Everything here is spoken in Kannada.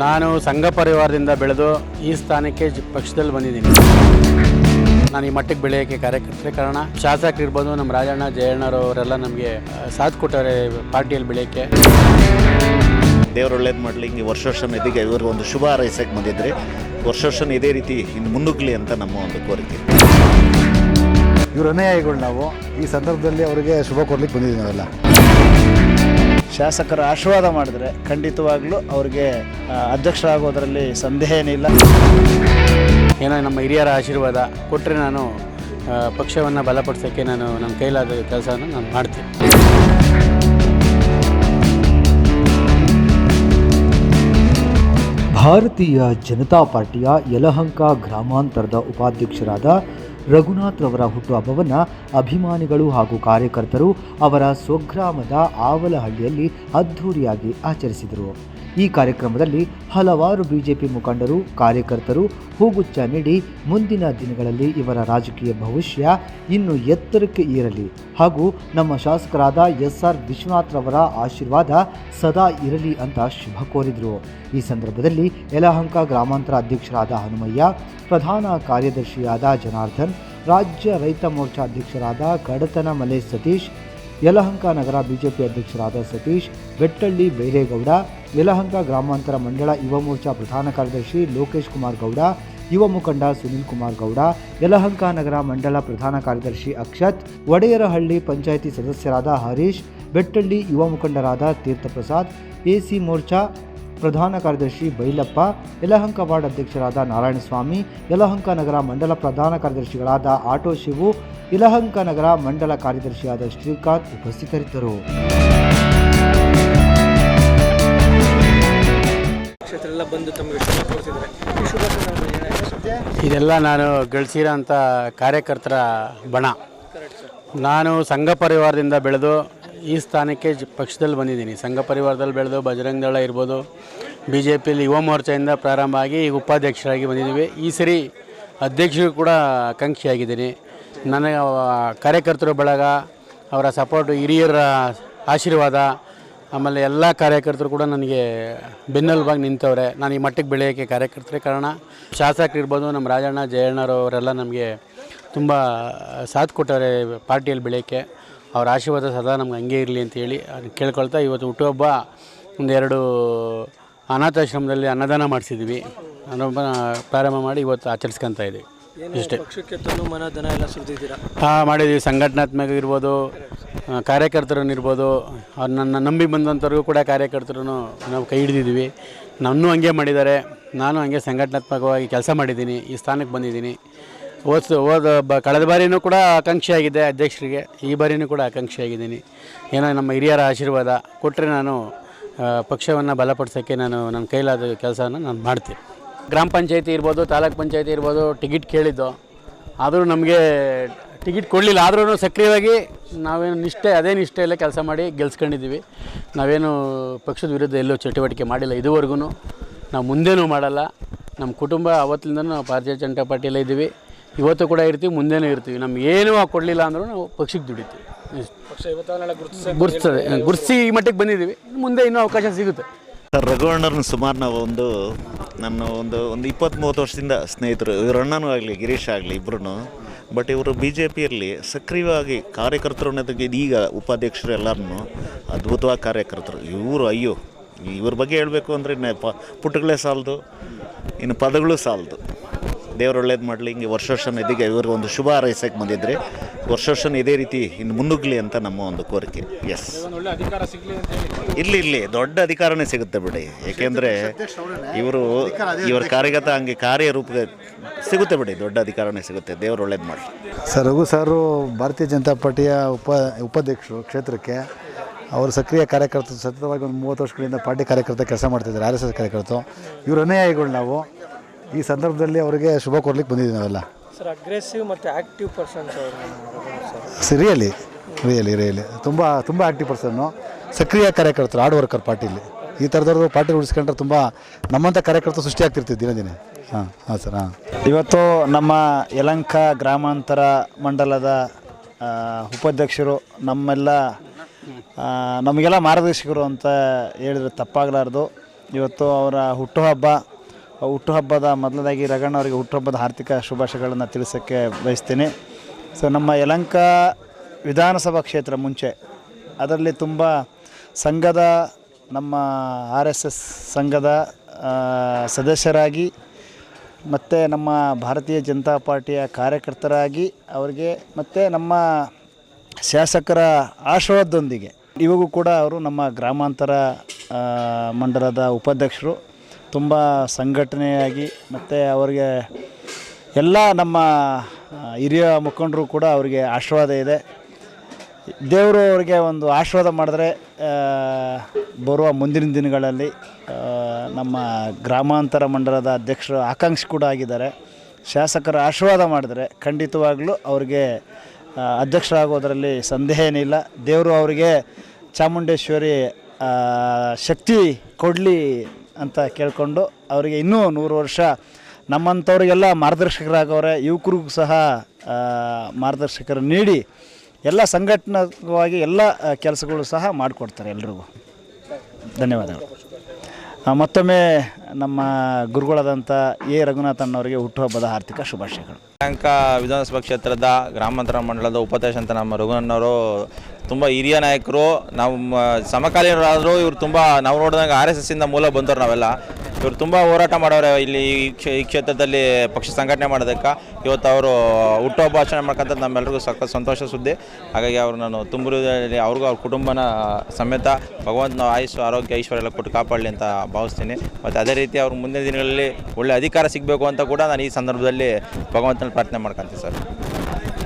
ನಾನು ಸಂಘ ಪರಿವಾರದಿಂದ ಬೆಳೆದು ಈ ಸ್ಥಾನಕ್ಕೆ ಜ- ಪಕ್ಷದಲ್ಲಿ ಬಂದಿದ್ದೀನಿ. ನಾನು ಈ ಮಟ್ಟಕ್ಕೆ ಬೆಳೆಯೋಕ್ಕೆ ಕಾರ್ಯಕರ್ತರೇ ಕಾರಣ. ಶಾಸಕರಿರ್ಬೋದು ನಮ್ಮ ರಾಜಣ್ಣ ಜಯಣ್ಣರವರೆಲ್ಲ ನಮಗೆ ಸಾಥ್ ಕೊಟ್ಟವ್ರೆ ಪಾರ್ಟಿಯಲ್ಲಿ ಬೆಳೆಯೋಕ್ಕೆ ದೇವರು ಒಳ್ಳೇದು ಮಾಡಲಿ ಹಿಂಗೆ ವರ್ಷ ವರ್ಷ ಇದೀಗ ಇವ್ರಿಗೆ ಒಂದು ಶುಭ ಹಾರೈಸಕ್ಕೆ ಬಂದಿದ್ದರೆ ವರ್ಷ ವರ್ಷ ಇದೇ ರೀತಿ ಇನ್ನು ಮುನ್ನುಗ್ಲಿ ಅಂತ ನಮ್ಮ ಒಂದು ಕೋರಿಕೆ. ಇವ್ರ ಅನುಯಾಯಿಗಳು ನಾವು. ಈ ಸಂದರ್ಭದಲ್ಲಿ ಅವರಿಗೆ ಶುಭ ಕೊಡ್ಲಿಕ್ಕೆ ಬಂದಿದ್ದೀವಿ ನಾವೆಲ್ಲ. ಶಾಸಕರ ಆಶೀರ್ವಾದ ಮಾಡಿದ್ರೆ ಖಂಡಿತವಾಗ್ಲೂ ಅವ್ರಿಗೆ ಅಧ್ಯಕ್ಷರಾಗೋದರಲ್ಲಿ ಸಂದೇಹ ಏನಿಲ್ಲ. ಏನೋ ನಮ್ಮ ಹಿರಿಯರ ಆಶೀರ್ವಾದ ಕೊಟ್ಟರೆ ನಾನು ಪಕ್ಷವನ್ನು ಬಲಪಡಿಸೋಕ್ಕೆ ನಾನು ನನ್ನ ಕೈಲಾದ ಕೆಲಸವನ್ನು ನಾನು ಮಾಡ್ತೀನಿ. ಭಾರತೀಯ ಜನತಾ ಪಾರ್ಟಿಯ ಯಲಹಂಕ ಗ್ರಾಮಾಂತರದ ಉಪಾಧ್ಯಕ್ಷರಾದ ರಘುನಾಥ್ ರವರ ಹುಟ್ಟುಹಬ್ಬವನ್ನು ಅಭಿಮಾನಿಗಳು ಹಾಗೂ ಕಾರ್ಯಕರ್ತರು ಅವರ ಸ್ವಗ್ರಾಮದ ಆವಲಹಳ್ಳಿಯಲ್ಲಿ ಅದ್ಧೂರಿಯಾಗಿ ಆಚರಿಸಿದರು. ಈ ಕಾರ್ಯಕ್ರಮದಲ್ಲಿ ಹಲವಾರು ಬಿಜೆಪಿ ಮುಖಂಡರು, ಕಾರ್ಯಕರ್ತರು ಹೂಗುಚ್ಚ ನೀಡಿ ಮುಂದಿನ ದಿನಗಳಲ್ಲಿ ಇವರ ರಾಜಕೀಯ ಭವಿಷ್ಯ ಇನ್ನು ಎತ್ತರಕ್ಕೆ ಏರಲಿ ಹಾಗೂ ನಮ್ಮ ಶಾಸಕರಾದ ಎಸ್ ಆರ್ ವಿಶ್ವನಾಥ್ ರವರ ಆಶೀರ್ವಾದ ಸದಾ ಇರಲಿ ಅಂತ ಶುಭ ಕೋರಿದರು. ಈ ಸಂದರ್ಭದಲ್ಲಿ ಯಲಹಂಕ ಗ್ರಾಮಾಂತರ ಅಧ್ಯಕ್ಷರಾದ ಹನುಮಯ್ಯ, ಪ್ರಧಾನ ಕಾರ್ಯದರ್ಶಿಯಾದ ಜನಾರ್ದನ್ ರಾಜ್ಯ ರೈತ ಮೋರ್ಚಾ ಅಧ್ಯಕ್ಷರಾದ ಕಡತನ ಮಲೇಶ್ ಸತೀಶ್, ಯಲಹಂಕ ನಗರ ಬಿಜೆಪಿ ಅಧ್ಯಕ್ಷರಾದ ಸತೀಶ್, ಬೆಟ್ಟಳ್ಳಿ ಬೈರೇಗೌಡ ಯಲಹಂಕ ಗ್ರಾಮಾಂತರ ಮಂಡಳ ಯುವ ಮೋರ್ಚಾ ಪ್ರಧಾನ ಕಾರ್ಯದರ್ಶಿ ಲೋಕೇಶ್ ಕುಮಾರ್ ಗೌಡ, ಯುವ ಮುಖಂಡ ಸುನಿಲ್ ಕುಮಾರ್ ಗೌಡ, ಯಲಹಂಕ ನಗರ ಮಂಡಳ ಪ್ರಧಾನ ಕಾರ್ಯದರ್ಶಿ ಅಕ್ಷತ್, ಒಡೆಯರಹಳ್ಳಿ ಪಂಚಾಯಿತಿ ಸದಸ್ಯರಾದ ಹರೀಶ್, ಬೆಟ್ಟಳ್ಳಿ ಯುವ ಮುಖಂಡರಾದ ತೀರ್ಥಪ್ರಸಾದ್, ಎಸಿ ಮೋರ್ಚಾ ಪ್ರಧಾನ ಕಾರ್ಯದರ್ಶಿ ಬೈಲಪ್ಪ ಯಲಹಂಕ ವಾರ್ಡ್ ಅಧ್ಯಕ್ಷರಾದ ನಾರಾಯಣಸ್ವಾಮಿ ಯಲಹಂಕ ನಗರ ಮಂಡಲ ಪ್ರಧಾನ ಕಾರ್ಯದರ್ಶಿಗಳಾದ ಆಟೋ ಶಿವು ಯಲಹಂಕ ನಗರ ಮಂಡಲ ಕಾರ್ಯದರ್ಶಿಯಾದ ಶ್ರೀಕಾಂತ್ ಉಪಸ್ಥಿತರಿದ್ದರು. ಬಂದು? ಇದೆಲ್ಲ ನಾನು ಗಳಿಸಿರೋ ಅಂಥ ಕಾರ್ಯಕರ್ತರ ಬಣ. ನಾನು ಸಂಘ ಪರಿವಾರದಿಂದ ಬೆಳೆದು ಈ ಸ್ಥಾನಕ್ಕೆ ಪಕ್ಷದಲ್ಲಿ ಬಂದಿದ್ದೀನಿ. ಸಂಘ ಪರಿವಾರದಲ್ಲಿ ಬೆಳೆದು ಬಜರಂಗ ದಳ ಇರ್ಬೋದು ಬಿ ಜೆ ಪಿಯಲ್ಲಿ ಯುವ ಮೋರ್ಚಾಯಿಂದ ಪ್ರಾರಂಭ ಆಗಿ ಈಗ ಉಪಾಧ್ಯಕ್ಷರಾಗಿ ಬಂದಿದ್ದೀವಿ. ಈ ಸರಿ ಅಧ್ಯಕ್ಷರು ಕೂಡ ಆಕಾಂಕ್ಷಿಯಾಗಿದ್ದೀನಿ. ನನಗೆ ಕಾರ್ಯಕರ್ತರ ಕಾರ್ಯಕರ್ತರು ಬಳಗ, ಅವರ ಸಪೋರ್ಟ್ ಹಿರಿಯರ ಆಶೀರ್ವಾದ, ಆಮೇಲೆ ಎಲ್ಲ ಕಾರ್ಯಕರ್ತರು ಕೂಡ ನನಗೆ ಬೆನ್ನೆಲುಬಾಗಿ ನಿಂತವ್ರೆ. ನಾನು ಈ ಮಟ್ಟಕ್ಕೆ ಬೆಳೆಯೋಕ್ಕೆ ಕಾರ್ಯಕರ್ತರೇ ಕಾರಣ. ಶಾಸಕರಿರ್ಬೋದು ನಮ್ಮ ರಾಜಣ್ಣ, ಜಯಣ್ಣರವರೆಲ್ಲ ನಮಗೆ ತುಂಬ ಸಾಥ್ ಕೊಟ್ಟವ್ರೆ ಪಾರ್ಟಿಯಲ್ಲಿ ಬೆಳೆಯೋಕ್ಕೆ ಅವ್ರ ಆಶೀರ್ವಾದ ಸದಾ ನಮ್ಗೆ ಹಂಗೆ ಇರಲಿ ಅಂತೇಳಿ ಅದನ್ನ ಕೇಳ್ಕೊಳ್ತಾ ಇವತ್ತು ಹುಟ್ಟುಹಬ್ಬ ಒಂದೆರಡು ಅನಾಥಾಶ್ರಮದಲ್ಲಿ ಅನ್ನದಾನ ಮಾಡಿಸಿದ್ವಿ. ಅನ್ನೊಬ್ಬ ಪ್ರಾರಂಭ ಮಾಡಿ ಇವತ್ತು ಆಚರಿಸ್ಕೊತಾ ಇದ್ದೀವಿ. ಇಷ್ಟೇ. ಪಕ್ಷಕ್ಕೆ ತನು ಮನ ಧನ ಎಲ್ಲ ಸುರಿದಿದ್ದೀರಾ ಹಾಂ ಮಾಡಿದ್ದೀವಿ ಸಂಘಟನಾತ್ಮಕ ಇರ್ಬೋದು ಕಾರ್ಯಕರ್ತರನ್ನು ಇರ್ಬೋದು. ಅವ್ರು ನನ್ನ ನಂಬಿ ಬಂದಂಥವ್ರಿಗೂ ಕೂಡ ಕಾರ್ಯಕರ್ತರು ನಾವು ಕೈ ಹಿಡಿದಿದ್ದೀವಿ. ನನ್ನೂ ಹಂಗೆ ಮಾಡಿದ್ದಾರೆ. ನಾನು ಹಂಗೆ ಸಂಘಟನಾತ್ಮಕವಾಗಿ ಕೆಲಸ ಮಾಡಿದ್ದೀನಿ. ಈ ಸ್ಥಾನಕ್ಕೆ ಬಂದಿದ್ದೀನಿ. ಹೋದ ಹೋದ ಬ, ಕಳೆದ ಬಾರಿಯೂ ಕೂಡ ಆಕಾಂಕ್ಷಿಯಾಗಿದ್ದೆ ಅಧ್ಯಕ್ಷರಿಗೆ. ಈ ಬಾರಿಯೂ ಕೂಡ ಆಕಾಂಕ್ಷಿಯಾಗಿದ್ದೀನಿ ಏನೋ ನಮ್ಮ ಹಿರಿಯರ ಆಶೀರ್ವಾದ ಕೊಟ್ಟರೆ ನಾನು ಪಕ್ಷವನ್ನು ಬಲಪಡಿಸೋಕ್ಕೆ ನಾನು ನನ್ನ ಕೈಲಾದ ಕೆಲಸವನ್ನು ನಾನು ಮಾಡ್ತೀನಿ. ಗ್ರಾಮ ಪಂಚಾಯತಿ ಇರ್ಬೋದು, ತಾಲೂಕ್ ಪಂಚಾಯತಿ ಇರ್ಬೋದು, ಟಿಕೆಟ್ ಕೇಳಿದ್ದು. ಆದರೂ ನಮಗೆ ಟಿಕೆಟ್ ಕೊಡಲಿಲ್ಲ. ಆದ್ರೂ ಸಕ್ರಿಯವಾಗಿ ನಾವೇನು ನಿಷ್ಠೆ, ಅದೇ ನಿಷ್ಠೆಯಲ್ಲೇ ಕೆಲಸ ಮಾಡಿ ಗೆಲ್ಸ್ಕೊಂಡಿದ್ದೀವಿ. ನಾವೇನು ಪಕ್ಷದ ವಿರುದ್ಧ ಎಲ್ಲೂ ಚಟುವಟಿಕೆ ಮಾಡಿಲ್ಲ. ಇದುವರೆಗೂ ನಾವು ಮುಂದೇನೂ ಮಾಡಲ್ಲ. ನಮ್ಮ ಕುಟುಂಬ ಅವತ್ತಿಂದ ನಾವು ಭಾರತೀಯ ಜನತಾ ಪಾರ್ಟಿಯಲ್ಲೇ ಇದ್ದೀವಿ. ಇವತ್ತು ಕೂಡ ಇರ್ತೀವಿ ಮುಂದೆನೂ ಇರ್ತೀವಿ. ನಮ್ಗೆ ಏನೂ ಕೊಡಲಿಲ್ಲ ಅಂದರೂ ನಾವು ಪಕ್ಷಕ್ಕೆ ದುಡಿತೀವಿ. ಪಕ್ಷ ಇವತ್ತು ನಾಳೆ ಗುರುತಿಸ ಗುರ್ಸ್ತದೆ ಗುರ್ಸಿ ಈ ಮಟ್ಟಿಗೆ ಬಂದಿದ್ದೀವಿ. ಮುಂದೆ ಇನ್ನೂ ಅವಕಾಶ ಸಿಗುತ್ತೆ. ಸರ್ ರಘುವಣ್ಣನ ಸುಮಾರು ನಾವು ಒಂದು ನನ್ನ ಒಂದು ಒಂದು ಇಪ್ಪತ್ತು ಮೂವತ್ತು ವರ್ಷದಿಂದ ಸ್ನೇಹಿತರು ಇವ್ರ ಅಣ್ಣನೂ ಆಗಲಿ ಗಿರೀಶ್ ಆಗಲಿ ಇಬ್ಬರೂ ಬಟ್ ಇವರು ಬಿ ಜೆ ಪಿಯಲ್ಲಿ ಸಕ್ರಿಯವಾಗಿ ಕಾರ್ಯಕರ್ತರು ಅನ್ನೋದಕ್ಕೆ ಈಗ ಉಪಾಧ್ಯಕ್ಷರು ಎಲ್ಲರೂ ಅದ್ಭುತವಾಗಿ ಕಾರ್ಯಕರ್ತರು. ಇವರು ಅಯ್ಯೋ ಇವ್ರ ಬಗ್ಗೆ ಹೇಳಬೇಕು ಅಂದರೆ ಇನ್ನು ಪ ಪುಟಗಳೇ ಸಾಲದು ಇನ್ನು ಪದಗಳು ಸಾಲದು. ದೇವ್ರು ಒಳ್ಳೇದು ಮಾಡಲಿ, ಹಿಂಗೆ ವರ್ಷ ವರ್ಷ ಇದೀಗ ಇವ್ರಿಗೆ ಒಂದು ಶುಭ ಹಾರೈಸಕ್ಕೆ ಬಂದಿದ್ದರೆ ವರ್ಷ ವರ್ಷ ಇದೇ ರೀತಿ ಇನ್ನು ಮುನ್ನುಗ್ಲಿ ಅಂತ ನಮ್ಮ ಒಂದು ಕೋರಿಕೆ. ಎಸ್ ಇಲ್ಲಿ ಇಲ್ಲಿ ದೊಡ್ಡ ಅಧಿಕಾರನೇ ಸಿಗುತ್ತೆ ಬಿಡಿ. ಏಕೆಂದರೆ ಇವರು ಇವರ ಕಾರ್ಯಗತ ಹಂಗೆ ಕಾರ್ಯರೂಪ ಸಿಗುತ್ತೆ ಬಿಡಿ, ದೊಡ್ಡ ಅಧಿಕಾರನೇ ಸಿಗುತ್ತೆ. ದೇವ್ರು ಒಳ್ಳೇದು ಮಾಡಲಿ. ಸರ್, ರಘು ಸಾರು ಭಾರತೀಯ ಜನತಾ ಪಾರ್ಟಿಯ ಉಪ, ಉಪಾಧ್ಯಕ್ಷರು ಕ್ಷೇತ್ರಕ್ಕೆ ಅವರು ಸಕ್ರಿಯ ಕಾರ್ಯಕರ್ತರು ಸತತವಾಗಿ ಒಂದು ಮೂವತ್ತು ವರ್ಷಗಳಿಂದ ಪಾರ್ಟಿ ಕಾರ್ಯಕರ್ತ ಕೆಲಸ ಮಾಡ್ತಿದ್ದಾರೆ, ಆರ್ ಎಸ್ ಎಸ್ ಕಾರ್ಯಕರ್ತರು. ಇವರು ಅನುಯಾಯಿಗಳು ನಾವು. ಈ ಸಂದರ್ಭದಲ್ಲಿ ಅವರಿಗೆ ಶುಭ ಕೊಡ್ಲಿಕ್ಕೆ ಬಂದಿದ್ದೀವಿ ನಾವೆಲ್ಲ. ಸರ್ ಅಗ್ರೆಸಿವ್ ಮತ್ತು active persons sir really really really ತುಂಬ ತುಂಬ ಆ್ಯಕ್ಟಿವ್ ಪರ್ಸನ್ನು ಸಕ್ರಿಯ ಕಾರ್ಯಕರ್ತರು ಹಾರ್ಡ್ ವರ್ಕರ್ ಪಾರ್ಟಿಲಿ ಈ ಥರದವ್ರದ್ದು ಪಾರ್ಟಿ ಉಳಿಸ್ಕೊಂಡ್ರೆ ತುಂಬ ನಮ್ಮಂಥ ಕಾರ್ಯಕರ್ತರು ಸೃಷ್ಟಿ ಆಗ್ತಿರ್ತೀವಿ ದಿನ ದಿನ ಹಾಂ ಹಾಂ ಸರ್ ಹಾಂ. ಇವತ್ತು ನಮ್ಮ ಯಲಂಕ ಗ್ರಾಮಾಂತರ ಮಂಡಲದ ಉಪಾಧ್ಯಕ್ಷರು ನಮ್ಮೆಲ್ಲ ನಮಗೆಲ್ಲ ಮಾರ್ಗದರ್ಶಕರು ಅಂತ ಹೇಳಿದ್ರೆ ತಪ್ಪಾಗಲಾರ್ದು. ಇವತ್ತು ಅವರ ಹುಟ್ಟುಹಬ್ಬ ಹುಟ್ಟುಹಬ್ಬದ ಮೊದಲದಾಗಿ ರಗಣ್ಣ ಅವರಿಗೆ ಹುಟ್ಟುಹಬ್ಬದ ಆರ್ಥಿಕ ಶುಭಾಶಯಗಳನ್ನು ತಿಳಿಸೋಕ್ಕೆ ಬಯಸ್ತೀನಿ. ಸೊ ನಮ್ಮ ಯಲಂಕ ವಿಧಾನಸಭಾ ಕ್ಷೇತ್ರ ಮುಂಚೆ ಅದರಲ್ಲಿ ತುಂಬ ಸಂಘದ, ನಮ್ಮ ಆರ್ ಎಸ್ ಎಸ್ ಸಂಘದ ಸದಸ್ಯರಾಗಿ ಮತ್ತು ನಮ್ಮ ಭಾರತೀಯ ಜನತಾ ಪಾರ್ಟಿಯ ಕಾರ್ಯಕರ್ತರಾಗಿ ಅವರಿಗೆ ಮತ್ತು ನಮ್ಮ ಶಾಸಕರ ಆಶೀರ್ವಾದದೊಂದಿಗೆ. ಇವಾಗೂ ಕೂಡ ಅವರು ನಮ್ಮ ಗ್ರಾಮಾಂತರ ಮಂಡಲದ ಉಪಾಧ್ಯಕ್ಷರು. ತುಂಬ ಸಂಘಟನೆಯಾಗಿ ಮತ್ತು ಅವರಿಗೆ ಎಲ್ಲ ನಮ್ಮ ಹಿರಿಯ ಮುಖಂಡರು ಕೂಡ ಅವರಿಗೆ ಆಶೀರ್ವಾದ ಇದೆ. ದೇವರು ಅವರಿಗೆ ಒಂದು ಆಶೀರ್ವಾದ ಮಾಡಿದ್ರೆ ಬರುವ ಮುಂದಿನ ದಿನಗಳಲ್ಲಿ ನಮ್ಮ ಗ್ರಾಮಾಂತರ ಮಂಡಲದ ಅಧ್ಯಕ್ಷರು ಆಕಾಂಕ್ಷಿ ಕೂಡ ಆಗಿದ್ದಾರೆ. ಶಾಸಕರ ಆಶೀರ್ವಾದ ಮಾಡಿದರೆ ಖಂಡಿತವಾಗಲೂ ಅವ್ರಿಗೆ ಅಧ್ಯಕ್ಷರಾಗೋದರಲ್ಲಿ ಸಂದೇಹ ಏನಿಲ್ಲ. ದೇವರು ಅವರಿಗೆ ಚಾಮುಂಡೇಶ್ವರಿ ಶಕ್ತಿ ಕೊಡಲಿ ಅಂತ ಕೇಳಿಕೊಂಡು ಅವರಿಗೆ ಇನ್ನೂ ನೂರು ವರ್ಷ. ನಮ್ಮಂಥವ್ರಿಗೆಲ್ಲ ಮಾರ್ಗದರ್ಶಕರಾಗವ್ರೆ, ಯುವಕರಿಗೂ ಸಹ ಮಾರ್ಗದರ್ಶಕರು ನೀಡಿ ಎಲ್ಲ ಸಂಘಟನಾತ್ಮಕವಾಗಿ ಎಲ್ಲ ಕೆಲಸಗಳು ಸಹ ಮಾಡಿಕೊಡ್ತಾರೆ ಎಲ್ರಿಗೂ. ಧನ್ಯವಾದಗಳು. ಮತ್ತೊಮ್ಮೆ ನಮ್ಮ ಗುರುಗಳಾದಂಥ ಎ. ರಘುನಾಥನ್ ಅವರಿಗೆ ಹುಟ್ಟುಹಬ್ಬದ ಆರ್ಥಿಕ ಶುಭಾಶಯಗಳು. ಯಲಹಂಕ ವಿಧಾನಸಭಾ ಕ್ಷೇತ್ರದ ಗ್ರಾಮಾಂತರ ಮಂಡಲದ ಉಪಾಧ್ಯಕ್ಷ ಅಂತ ನಮ್ಮ ರಘುನನ್ನವರು ತುಂಬ ಹಿರಿಯ ನಾಯಕರು ನಮ್ಮ ಸಮಕಾಲೀನರಾದರೂ ಇವರು ತುಂಬ, ನಾವು ನೋಡಿದಂಗೆ ಆರ್ ಎಸ್ ಎಸ್ಸಿಂದ ಮೂಲ ಬಂದವರು ನಾವೆಲ್ಲ. ಇವರು ತುಂಬ ಹೋರಾಟ ಮಾಡೋರೆ ಇಲ್ಲಿ ಈ ಕ್ಷೇ, ಈ ಕ್ಷೇತ್ರದಲ್ಲಿ ಪಕ್ಷ ಸಂಘಟನೆ ಮಾಡೋದಕ್ಕೆ. ಇವತ್ತು ಅವರು ಹುಟ್ಟುಹಬ್ಬ ಆಚರಣೆ ಮಾಡ್ಕೊಂತ ನಮ್ಮೆಲ್ಲರಿಗೂ ಸಕ್ಕ ಸಂತೋಷ ಸುದ್ದಿ. ಹಾಗಾಗಿ ಅವ್ರು ನಾನು ತುಂಬ ಹೃದಯದಲ್ಲಿ ಅವ್ರಿಗೂ ಅವ್ರ ಕುಟುಂಬನ ಸಮೇತ ಭಗವಂತನ ಆಯುಸ್ಸು, ಆರೋಗ್ಯ, ಐಶ್ವರ್ಯ ಎಲ್ಲ ಕೊಟ್ಟು ಕಾಪಾಡಲಿ ಅಂತ ಭಾವಿಸ್ತೀನಿ. ಮತ್ತು ಅದೇ ರೀತಿ ಅವ್ರ ಮುಂದಿನ ದಿನಗಳಲ್ಲಿ ಒಳ್ಳೆ ಅಧಿಕಾರ ಸಿಗಬೇಕು ಅಂತ ಕೂಡ ನಾನು ಈ ಸಂದರ್ಭದಲ್ಲಿ ಭಗವಂತನ ಪ್ರಾರ್ಥನೆ ಮಾಡ್ಕೊತೀನಿ ಸರ್.